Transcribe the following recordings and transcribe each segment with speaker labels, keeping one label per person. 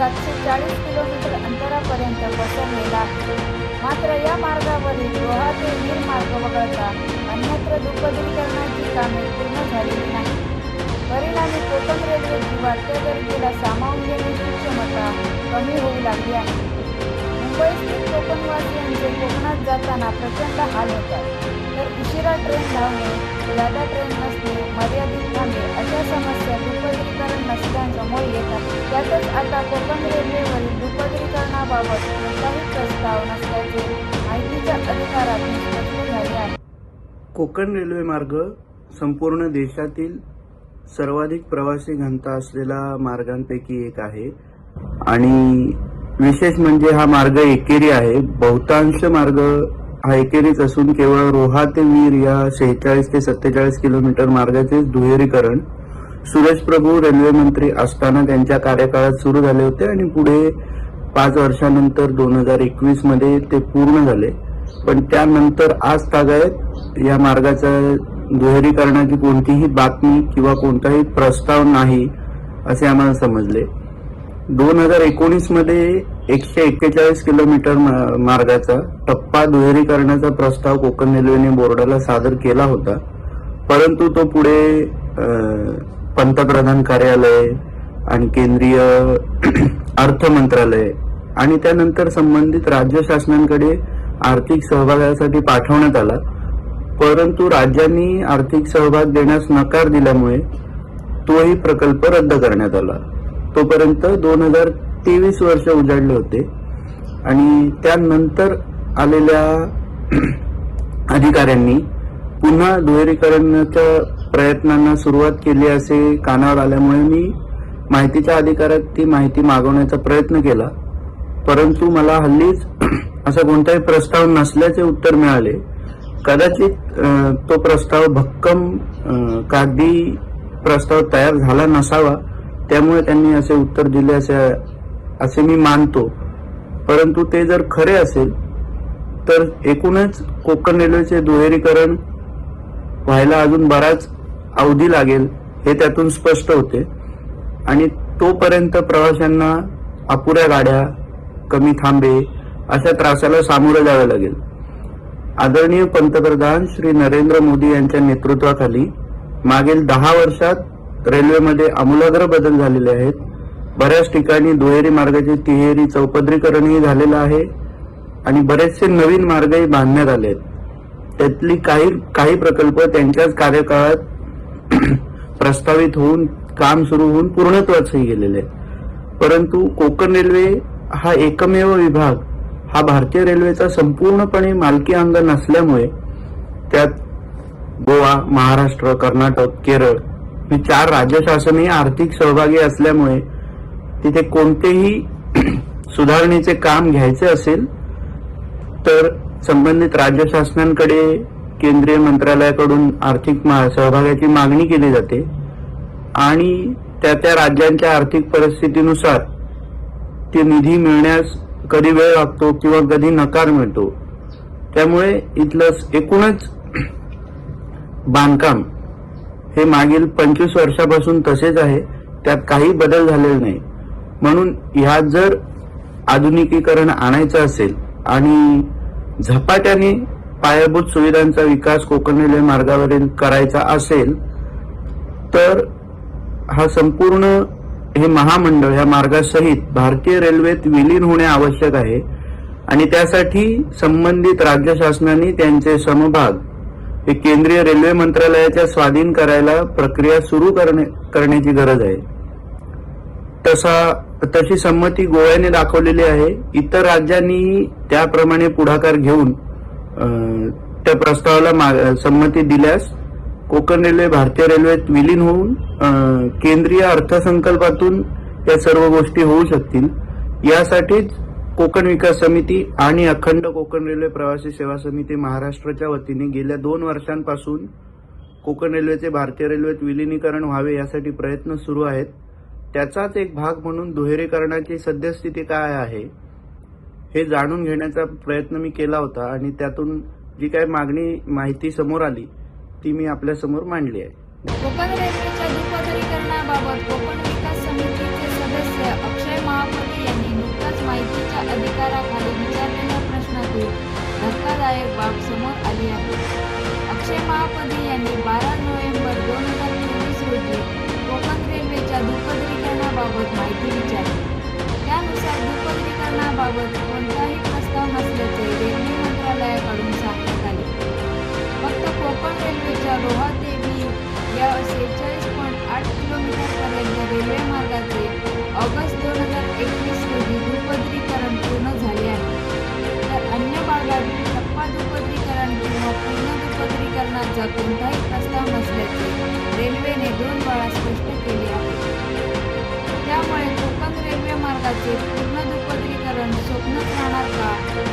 Speaker 1: सातशे चाळीस किलोमीटर अंतरापर्यंत पसरलेला आहे. मात्र या मार्गावरील रोहा ते वीर मार्ग वगळता अन्यत्र दुपदरीकरणाची कामे पूर्ण झालेली नाही. परिणामी कोकण रेल्वेची वाढत्या गरजेला सामावून घेण्याची क्षमता कमी होऊ लागली आहे. मुंबईतील कोकणवासियांचे कोकणात जाताना प्रचंड हाल होतात. तर उशिरा ट्रेन धावणे जादा ट्रेन नसणे मर्यादित थांबे अशा समस्या दुपदरी नसल्यासमोर येतात त्यातच आता कोकण रेल्वेवरील दुपदरीकरणाबाबत कोणताही प्रस्ताव नसल्याचे माहितीच्या अधिकारातून स्पष्ट झाले आहे.
Speaker 2: कोकण रेल्वे मार्ग संपूर्ण देशातील सर्वाधिक प्रवासी घनता असलेला मार्गांपैकी एक आहे. आणि विशेष म्हणजे हा मार्ग एकेरी आहे. बहुतांश मार्ग हा एकेरीच असून केवळ रोहा ते वीर या शेहेचाळीस ते सत्तेचाळीस किलोमीटर मार्गाचे दुहेरीकरण सुरेश प्रभू रेल्वे मंत्री असताना त्यांच्या कार्यकाळात सुरू झाले होते आणि पुढे पाच वर्षानंतर दोन हजार एकवीसमध्ये ते पूर्ण झाले. पण त्यानंतर आज तागायत या मार्गाच्या दुहेरीकरणाची कोणतीही बातमी किंवा कोणताही प्रस्ताव नाही असे आम्हाला समजले. दोन हजार एकोणीसमध्ये एकशे एक्केचाळीस किलोमीटर मा- मार्गाचा टप्पा दुहेरीकरणाचा प्रस्ताव कोकण रेल्वेने बोर्डाला सादर केला होता. परंतु तो पुढे पंतप्रधान कार्यालय आणि केंद्रीय अर्थ मंत्रालय आणि त्यानंतर संबंधित राज्य शासनांकडे आर्थिक सहभागासाठी पाठवण्यात आला. परंतु राज्यांनी आर्थिक सहभाग देण्यास नकार दिल्यामुळे तोही प्रकल्प रद्द करण्यात आला. तोपर्यंत दोन हजार तेवीस वर्ष उजाडले होते आणि त्यानंतर आलेल्या अधिकाऱ्यांनी पुन्हा दुहेरीकरणाच्या प्रयत्नांना सुरुवात केली असे कानावर आल्यामुळे मी माहितीच्या अधिकारात ती माहिती मागवण्याचा प्रयत्न केला. परंतु मला हल्लीच असा कोणताही प्रस्ताव नसल्याचे उत्तर मिळाले. कदाचित तो प्रस्ताव भक्कम कागदी प्रस्ताव तयार झाला नसावा त्यामुळे त्यांनी असे उत्तर दिले असे असे मी मानतो. परंतु ते जर खरे असेल तर एकूणच कोकण रेल्वेचे दुहेरीकरण व्हायला अजून बराच अवधी लागेल हे त्यातून स्पष्ट होते. आणि तोपर्यंत प्रवाशांना अपुऱ्या गाड्या कमी थांबे अशा त्रासाला सामोरं जावं लागेल. आदरणीय पंतप्रधान श्री नरेंद्र मोदी यांच्या नेतृत्वाखाली मागील दहा वर्षात रेल्वेमध्ये आमूलाग्र बदल झालेले आहेत. बऱ्याच ठिकाणी दुहेरी मार्गाचे तिहेरी चौपदरीकरणही झालेलं आहे आणि बरेचसे नवीन मार्गही बांधण्यात आले आहेत. त्यातली काही काही प्रकल्प त्यांच्याच कार्यकाळात प्रस्तावित होऊन काम सुरू होऊन पूर्णत्वाचही गेलेले आहेत परंतु कोकण रेल्वे हा एकमेव विभाग हा भारतीय रेल्वेचा संपूर्णपणे मालकी अंग नसल्यामुळे त्यात गोवा महाराष्ट्र कर्नाटक केरळ ही चार राज्य शासनही आर्थिक सहभागी असल्यामुळे तिथे कोणतेही सुधारणेचे काम घ्यायचे असेल तर संबंधित राज्य शासनांकडे केंद्रीय मंत्रालयाकडून आर्थिक मा- सहभागाची मागणी केली जाते आणि त्या त्या राज्यांच्या आर्थिक परिस्थितीनुसार ते निधी मिळण्यास कधी वेळ लागतो किंवा कधी नकार मिळतो. त्यामुळे इथलं एकूणच बांधकाम हे मागील पंचवीस वर्षापासून तसेच आहे. त्यात काही बदल झालेला नाही. म्हणून ह्यात जर आधुनिकीकरण आणायचं असेल आणि झपाट्याने पायाभूत सुविधांचा विकास कोकण रेल्वे मार्गावरील करायचा असेल तर हा संपूर्ण हे महामंडळ या मार्गासहित भारतीय रेल्वेत विलीन होणे आवश्यक आहे. आणि त्यासाठी संबंधित राज्य शासनाने त्यांचे समभाग हे केंद्रीय रेल्वे मंत्रालयाच्या स्वाधीन करायला प्रक्रिया सुरू करणे करण्याची गरज आहे. तसा तशी संमती गोव्याने दाखवलेली आहे. इतर राज्यांनी त्याप्रमाणे पुढाकार घेऊन त्या प्रस्तावाला मा- संमती दिल्यास कोकण रेल्वे भारतीय रेल्वेत विलीन होऊन केंद्रीय अर्थसंकल्पातून या सर्व गोष्टी होऊ शकतील. यासाठीच कोकण विकास समिती आणि अखंड कोकण रेल्वे प्रवासी सेवा समिती महाराष्ट्राच्या वतीने गेल्या दोन वर्षांपासून कोकण रेल्वेचे भारतीय रेल्वेत विलिनीकरण व्हावे यासाठी प्रयत्न सुरू आहेत. त्याचाच एक भाग म्हणून दुहेरीकरणाची सद्यस्थिती काय आहे? हे जाणून घेण्याचा प्रयत्न मी केला होता आणि त्यातून जी काही मागणी माहिती समोर आली ती मी आपल्यासमोर मांडली आहे.
Speaker 1: कोकण रेल्वेच्या दुपदरीकरणाबाबत कोकण विकास समितीचे सदस्य अक्षय महापती यांनी नुकताच माहितीच्या अधिकाराखाली विचारलेल्या प्रश्नातून धक्कादायक बाब समोर आली आहे. अक्षय महापती यांनी बारा नोव्हेंबर दोन पूर्ण दुपदरीकरण स्वप्नच राहणार का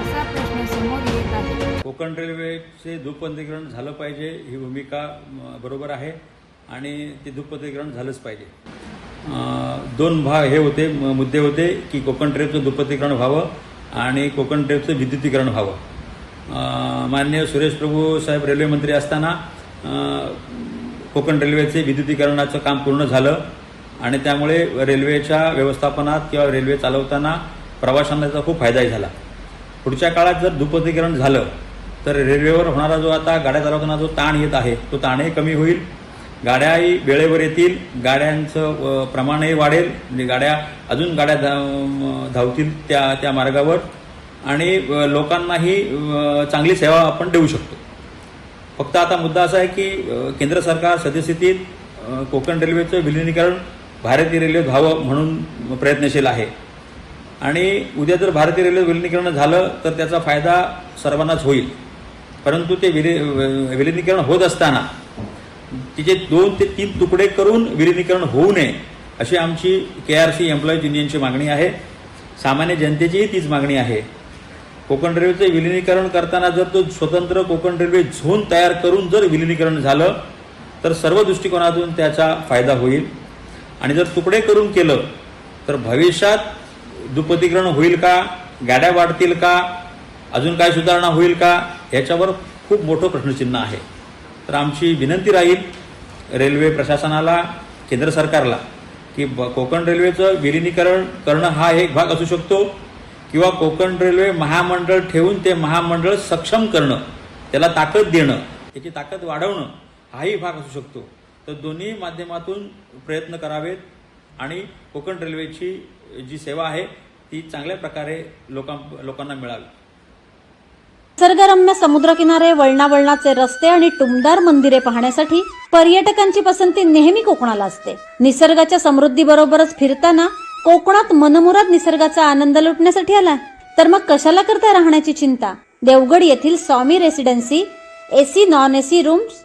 Speaker 1: असा प्रश्न समोर येत आहे.
Speaker 3: कोकण रेल्वेचे दुपदरीकरण झालं पाहिजे ही भूमिका बरोबर आहे आणि ते दुपदरीकरण झालंच पाहिजे. दोन भाग हे होते म, मुद्दे होते की कोकण रेल्वेचं दुपदरीकरण व्हावं आणि कोकण रेल्वेचं विद्युतीकरण व्हावं. माननीय सुरेश प्रभू साहेब रेल्वेमंत्री असताना कोकण रेल्वेचे विद्युतीकरणाचं काम पूर्ण झालं. आणि त्यामुळे रेल्वेच्या व्यवस्थापनात किंवा रेल्वे चालवताना प्रवाशांना त्याचा खूप फायदाही झाला. पुढच्या काळात जर दुपदरीकरण झालं तर रेल्वेवर होणारा जो आता गाड्या चालवताना जो ताण येत आहे तो ताणही कमी होईल. गाड्याही वेळेवर येतील गाड्यांचं प्रमाणही वाढेल म्हणजे गाड्या अजून गाड्या धा- धावतील त्या त्या मार्गावर. आणि लोकांनाही चांगली सेवा आपण देऊ शकतो. फक्त आता मुद्दा असा आहे की केंद्र सरकार सद्यस्थितीत कोकण रेल्वेचं विलिनीकरण भारतीय रेल्वे व्हावं म्हणून प्रयत्नशील आहे. आणि उद्या जर भारतीय रेल्वे विलिनीकरण झालं तर त्याचा फायदा सर्वांनाच होईल. परंतु ते विली विलिनीकरण होत असताना तिचे दोन ते तीन तुकडे करून विलिनीकरण होऊ नये अशी आमची के आर सी एम्प्लॉईज युनियनची मागणी आहे. सामान्य जनतेचीही तीच मागणी आहे. कोकण रेल्वेचे विलिनीकरण करताना जर तो स्वतंत्र कोकण रेल्वे झोन तयार करून जर विलिनीकरण झालं तर सर्व दृष्टिकोनातून त्याचा फायदा होईल. आणि जर तुकडे करून केलं तर भविष्यात दुपदीकरण होईल का? गाड्या वाढतील का? अजून काय सुधारणा होईल का? याच्यावर खूप मोठं प्रश्नचिन्ह आहे. तर आमची विनंती राहील रेल्वे प्रशासनाला केंद्र सरकारला की ब- कोकण रेल्वेचं विलिनीकरण करणं हा एक भाग असू शकतो किंवा कोकण रेल्वे महामंडळ ठेवून ते महामंडळ सक्षम करणं त्याला ताकद देणं त्याची ताकद वाढवणं हाही भाग असू शकतो. तर दोन्ही माध्यमातून प्रयत्न करावेत आणि कोकण रेल्वेची जी सेवा आहे ती चांगल्या प्रकारे लोकां लोकांना मिळावी.
Speaker 4: निसर्गरम्य समुद्रकिनारे वळणावळणाचे रस्ते आणि टुमदार मंदिरे पाहण्यासाठी पर्यटकांची पसंती नेहमी कोकणाला असते. निसर्गाच्या समृद्धीबरोबरच फिरताना कोकणात मनमुराद निसर्गाचा आनंद लुटण्यासाठी आला. तर मग कशाला करता राहण्याची चिंता? देवगड येथील Swami residency AC non AC rooms